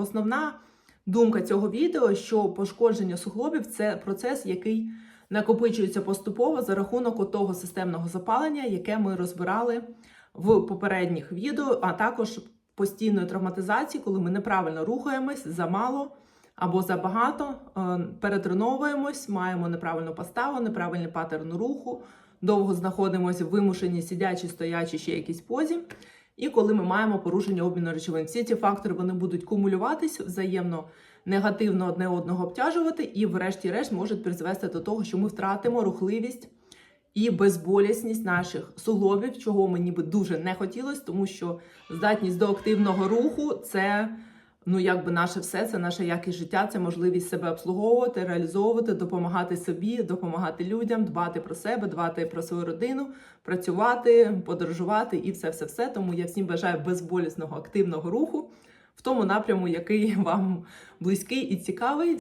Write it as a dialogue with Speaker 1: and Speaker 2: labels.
Speaker 1: основна думка цього відео, що пошкодження суглобів це процес, який накопичується поступово за рахунок того системного запалення, яке ми розбирали в попередніх відео, а також постійної травматизації, коли ми неправильно рухаємось замало або забагато, е, перетреновуємось, маємо неправильну поставу, неправильний паттерн руху, довго знаходимося в вимушеній сидячій, стоячій, ще якійсь позі. І коли ми маємо порушення обміну речовин, всі ці фактори вони будуть кумулюватись, взаємно негативно одне одного обтяжувати, і, врешті-решт, можуть призвести до того, що ми втратимо рухливість і безболісність наших суглобів, чого мені би дуже не хотілося, тому що здатність до активного руху це ну якби наше все, це наша якість життя, це можливість себе обслуговувати, реалізовувати, допомагати собі, допомагати людям, дбати про себе, дбати про свою родину, працювати, подорожувати і все, все, все. Тому я всім бажаю безболісного активного руху в тому напряму, який вам близький і цікавий.